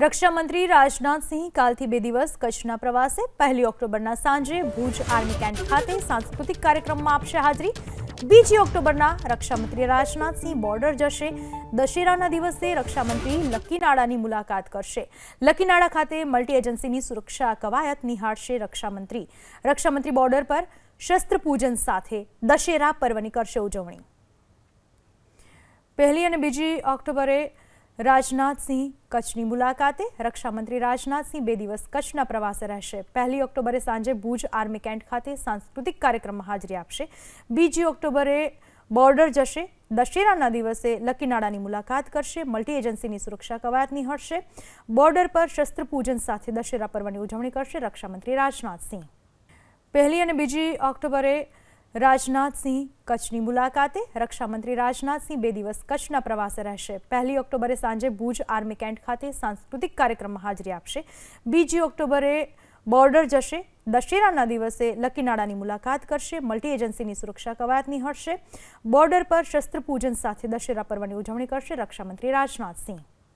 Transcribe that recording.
રક્ષામંત્રી રાજનાથસિંહ કાલથી બે દિવસ કચ્છના પ્રવાસે. પહેલી ઓક્ટોબરના સાંજે ભુજ આર્મી કેમ્પ ખાતે સાંસ્કૃતિક કાર્યક્રમમાં આપશે હાજરી. બીજી ઓક્ટોબરના રક્ષામંત્રી રાજનાથસિંહ બોર્ડર જશે. દશેરાના દિવસે રક્ષામંત્રી લકીનાળાની મુલાકાત કરશે. લકીનાળા ખાતે મલ્ટી એજન્સીની સુરક્ષા કવાયત નિહાળશે રક્ષામંત્રી. રક્ષામંત્રી બોર્ડર પર શસ્ત્ર પૂજન સાથે દશેરા પર્વની કરશે ઉજવણી. પહેલી અને બીજી ઓક્ટોબરે રાજનાથસિંહ કચ્છની મુલાકાતે. રક્ષામંત્રી રાજનાથસિંહ બે દિવસ કચ્છના પ્રવાસે રહેશે. પહેલી ઓક્ટોબરે સાંજે ભુજ આર્મી કેન્ટ ખાતે સાંસ્કૃતિક કાર્યક્રમમાં હાજરી આપશે. બીજી ઓક્ટોબરે બોર્ડર જશે. દશેરાના દિવસે લકીનાળાની મુલાકાત કરશે. મલ્ટી એજન્સીની સુરક્ષા કવાયત નિહાળશે. બોર્ડર પર શસ્ત્ર પૂજન સાથે દશેરા પર્વની ઉજવણી કરશે રક્ષામંત્રી રાજનાથસિંહ પહેલી અને બીજી ઓક્ટોબરે રાજનાથસિંહ કચ્છની મુલાકાતે. રક્ષામંત્રી રાજનાથસિંહ બે દિવસ કચ્છના પ્રવાસે રહેશે. પહેલી ઓક્ટોબરે સાંજે ભુજ આર્મી કેન્ટ ખાતે સાંસ્કૃતિક કાર્યક્રમમાં હાજરી આપશે. બીજી ઓક્ટોબરે બોર્ડર જશે. દશેરાના દિવસે લકીનાળાની મુલાકાત કરશે. મલ્ટી એજન્સીની સુરક્ષા કવાયત નિહાળશે. બોર્ડર પર શસ્ત્ર પૂજન સાથે દશેરા પર્વની ઉજવણી કરશે રક્ષામંત્રી રાજનાથસિંહ